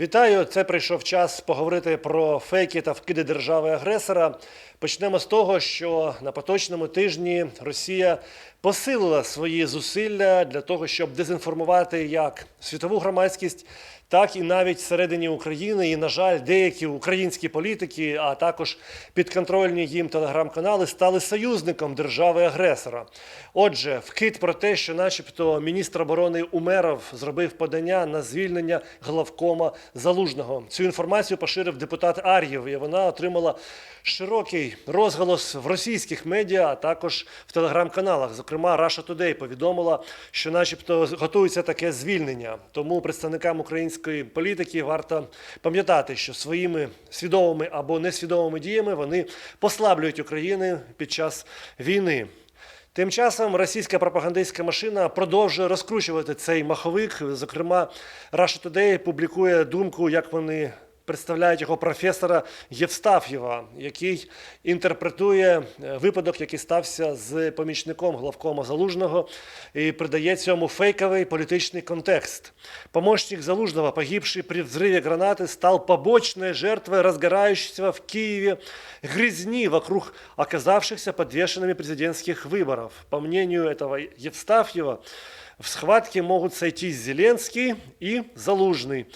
Вітаю! Це прийшов час поговорити про фейки та вкиди держави-агресора. Почнемо з того, що на поточному тижні Росія посилила свої зусилля для того, щоб дезінформувати як світову громадськість, так і навіть всередині України. І, на жаль, деякі українські політики, а також підконтрольні їм телеграм-канали, стали союзником держави-агресора. Отже, вкид про те, що, начебто, міністр оборони Умеров зробив подання на звільнення главкома Залужного. Цю інформацію поширив депутат Ар'єв, і вона отримала широкий розголос в російських медіа, а також в телеграм-каналах. Зокрема, Russia Today повідомила, що, начебто, готується таке звільнення. Тому представникам української політики варто пам'ятати, що своїми свідомими або несвідомими діями вони послаблюють Україну під час війни. Тим часом російська пропагандистська машина продовжує розкручувати цей маховик. Зокрема, Russia Today публікує думку, як вони представляють його професора Євстаф'єва, який інтерпретує е, випадок, який стався з помічником главкома Залужного, і придає цьому фейковий політичний контекст. Помощник Залужного, погибший при взрыве гранаты, стал побочной жертвой разгорающейся в Киеве грязни вокруг оказавшихся подвешенными президентских выборов. По мнению этого Евстафьева, в схватке могут сойтись Зеленский и Залужный.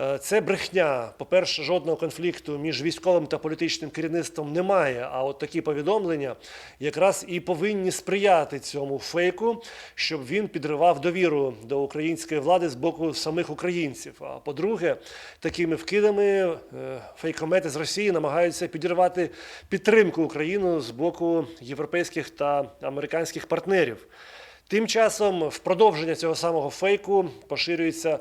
Е, Це брехня. По-перше, жодного конфлікту між військовим та політичним керівництвом немає. А от такі повідомлення якраз і повинні сприяти цьому фейку, щоб він підривав довіру до української влади з боку самих українців. А по-друге, такими вкидами е, фейкомети з Росії намагаються підірвати підтримку України з боку європейських та американських партнерів. Тим часом, в продовження цього самого фейку поширюється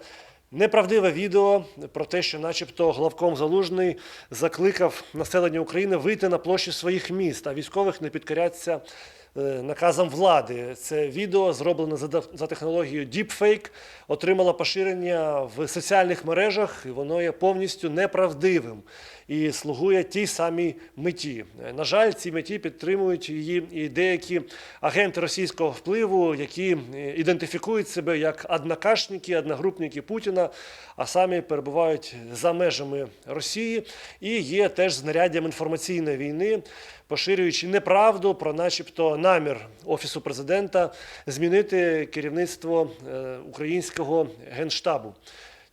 неправдиве відео про те, що, начебто, главком Залужний закликав населення України вийти на площі своїх міст, а військових не підкоряться е, наказам влади. Це відео зроблене за, технологією Deepfake, отримало поширення в соціальних мережах, і воно є повністю неправдивим і слугує тій самій меті. На жаль, цій меті підтримують її і деякі агенти російського впливу, які е, ідентифікують себе як однокашники, одногрупники Путіна, а самі перебувають за межами Росії і є теж знаряддям інформаційної війни, поширюючи неправду про, начебто, намір офісу президента змінити керівництво е, українського генштабу.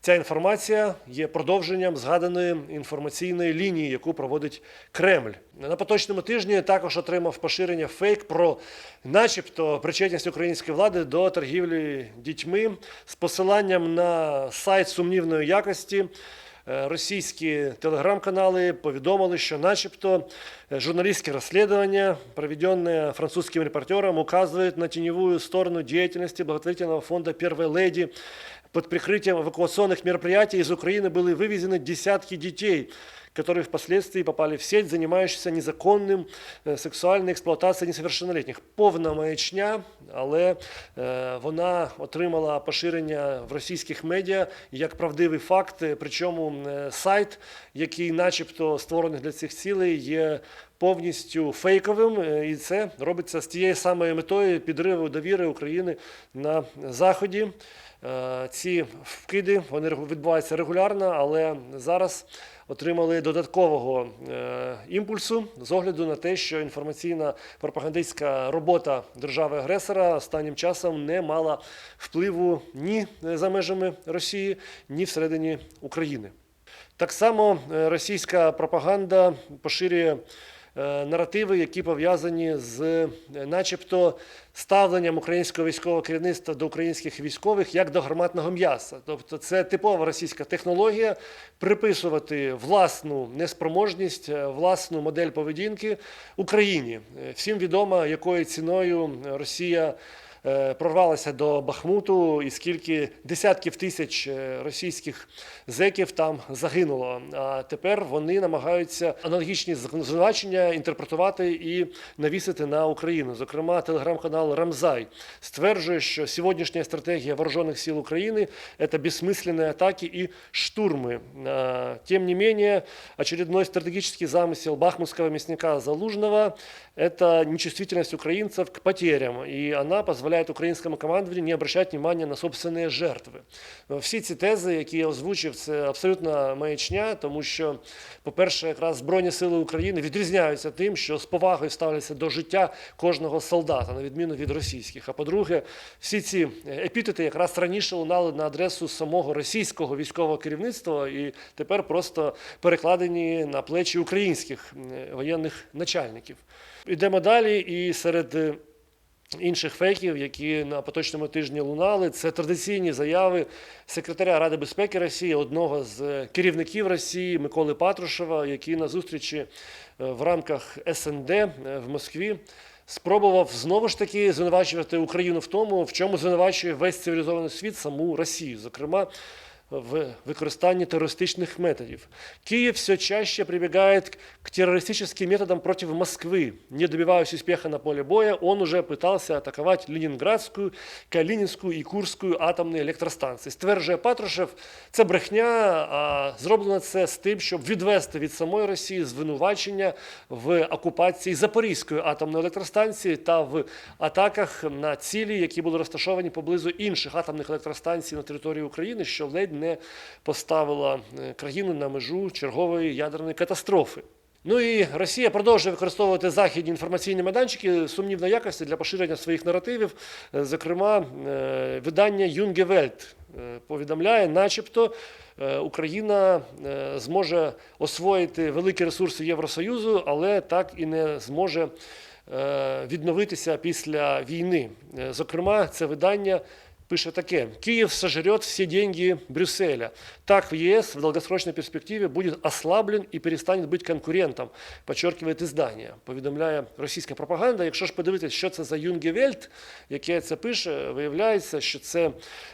Ця інформація є продовженням згаданої інформаційної лінії, яку проводить Кремль. На поточному тижні також отримав поширення фейк про, начебто, причетність української влади до торгівлі дітьми з посиланням на сайт сумнівної якості. Е, Російські телеграм-канали повідомили, що, начебто, е, журналистские расследования, проведенные французским репортером, указывают на теневую сторону деятельности благотворительного фонда «Первой леди». Под прикрытием эвакуационных мероприятий из Украины были вывезены десятки детей, которые впоследствии попали в сеть, занимающуюся незаконним е, сексуальною експлуатацією несовершеннолетніх. Повна маячня, але е, вона отримала поширення в російських медіа як правдивий факт. е, Причому е, сайт, який, начебто, створений для цих цілей, є повністю фейковим, е, і це робиться з тією самою метою підриву довіри України на заході. Е, Ці вкиди вони відбуваються регулярно, але зараз отримали додаткового е, імпульсу з огляду на те, що інформаційна пропагандистська робота держави-агресора останнім часом не мала впливу ні за межами Росії, ні всередині України. Так само е, російська пропаганда поширює е, наративи, які пов'язані з, е, начебто, ставленням українського військового керівництва до українських військових як до гарматного м'яса. Тобто, це типова російська технологія приписувати власну неспроможність, е, власну модель поведінки Україні. Е, Всім відомо, якою ціною Росія е, прорвалася до Бахмуту, і скільки десятків тисяч е, російських зеків там загинуло. А тепер вони намагаються аналогічні звинувачення інтерпретувати і навісити на Україну. Зокрема, телеграм-канал Рамзай стверджує, що сьогоднішня стратегія вооружених сил України це безсмысленные атаки и штурмы. А, Тем не менее, очередной стратегический замысел бахмутского мясника Залужного – это нечувствительность украинцев к потерям, и она позволяет украинскому командованию не обращать внимания на собственные жертви. Е, Всі ці тези, які я озвучив, це абсолютна маячня, тому що, по-перше, якраз Збройні сили України відрізняються тим, що з повагою ставляться до життя кожного солдата, на відміну від російських. А по-друге, всі ці епітети якраз раніше лунали на адресу самого російського військового керівництва і тепер просто перекладені на плечі українських е, воєнних начальників. Ідемо далі, і серед е, інших фейків, які на поточному тижні лунали, це традиційні заяви секретаря Ради безпеки Росії, одного з керівників Росії Миколи Патрушева, який на зустрічі е, в рамках СНД е, в Москві спробував знову ж таки звинувачувати Україну в тому, в чому звинувачує весь цивілізований світ саму Росію, зокрема в використании террористичных методов. Киев все чаще прибегает к террористическим методам против Москвы. Не добиваясь успеха на поле боя, он уже пытался атаковать Ленинградскую, Калининскую и Курскую атомні електростанції. Стверджує Патрушев, це брехня, а зроблено це з тим, щоб відвести від самої Росії звинувачення в окупації Запорізької атомної електростанції та в атаках на цілі, які були розташовані поблизу інших атомних електростанцій на території України, що ледь не поставила е, країну на межу чергової ядерної катастрофи. Ну і Росія продовжує використовувати західні інформаційні майданчики сумнівної якості для поширення своїх наративів. Е, Зокрема, е, видання Юнге Вельт е, повідомляє, начебто Україна зможе освоїти великі ресурси Євросоюзу, але так і не зможе відновитися після війни. Зокрема, це видання пише таке: Киев сожрет все деньги Брюсселя. Так в ЕС в долгосрочной перспективе будет ослаблен и перестанет быть конкурентом, подчеркивает издання. Повідомляє російська пропаганда. Якщо ж подивитися, що це за Юнгевельт, яке це пише, виявляється, що це е,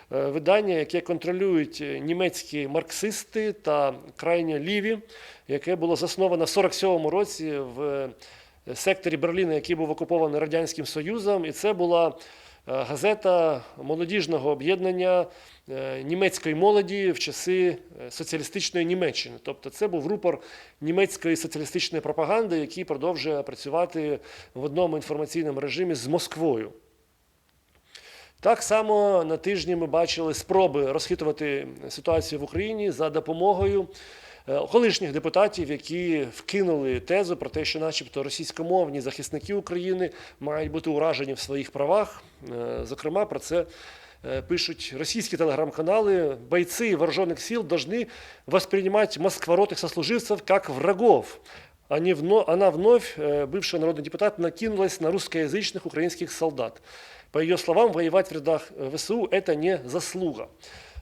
видання, яке контролюють німецькі марксисти та крайньо ліві, яке було засновано в 47-му році в секторі Берліна, який був окупований Радянським Союзом, і це була газета молодіжного об'єднання е, німецької молоді в часи е, соціалістичної Німеччини. Тобто це був рупор німецької соціалістичної пропаганди, який продовжує працювати в одному інформаційному режимі з Москвою. Так само на тижні ми бачили спроби розхитувати ситуацію в Україні за допомогою е, колишніх депутатів, які вкинули тезу про те, що, начебто, російськомовні захисники України мають бути уражені в своїх правах. Е, Зокрема, про це е, пишуть російські телеграм-канали. Бойцы вооруженных сил должны воспринимать москворотых сослуживцев как врагов. Они вно- Она вновь, э, бывшая народный депутат, накинулась на русскоязычных украинских солдат. По ее словам, воевать в рядах э, ВСУ – это не заслуга.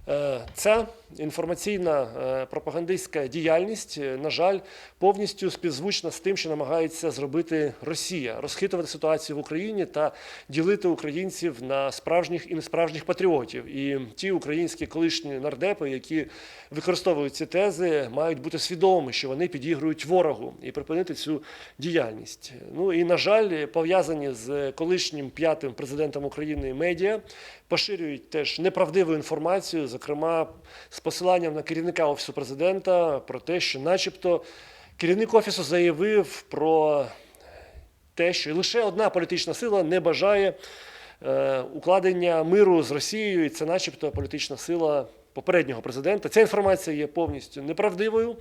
Е, Ця інформаційна е, пропагандистська діяльність, е, на жаль, повністю співзвучна з тим, що намагається зробити Росія, розхитувати ситуацію в Україні та ділити українців на справжніх і несправжніх патріотів. І ті українські колишні нардепи, які використовують ці тези, мають бути свідомими, що вони підігрують ворогу і припинити цю діяльність. Ну і на жаль, пов'язані з колишнім п'ятим президентом України медіа поширюють теж неправдиву інформацію, зокрема з посиланням на керівника офісу президента про те, що, начебто, керівник офісу заявив про те, що лише одна політична сила не бажає е, укладення миру з Росією, і це, начебто, політична сила попереднього президента. Ця інформація є повністю неправдивою,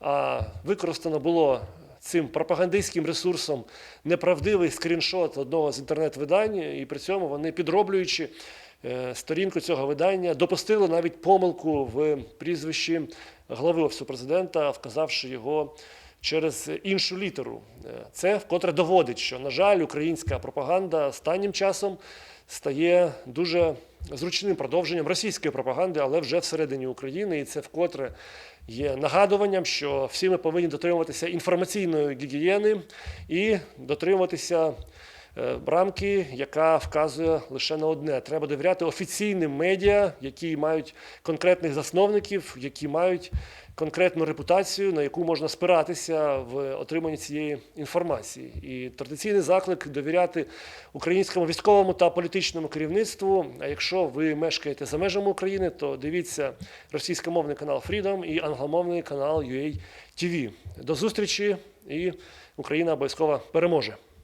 а використано було. Цим пропагандистським ресурсом неправдивий скріншот одного з інтернет-видань, і при цьому вони, підроблюючи сторінку цього видання, допустили навіть помилку в прізвищі глави офісу президента, вказавши його через іншу літеру. Е, Це вкотре доводить, що, на жаль, українська пропаганда останнім часом стає дуже зручним продовженням російської пропаганди, але вже всередині України. І це вкотре є нагадуванням, що всі ми повинні дотримуватися інформаційної гігієни і дотримуватися е, рамки, яка вказує лише на одне: треба довіряти офіційним медіа, які мають конкретних засновників, які мають конкретну репутацію, на яку можна спиратися в отриманні цієї інформації. І традиційний заклик довіряти українському військовому та політичному керівництву. А якщо ви мешкаєте за межами України, то дивіться російськомовний канал Freedom і англомовний канал UA TV. До зустрічі і Україна обов'язково переможе.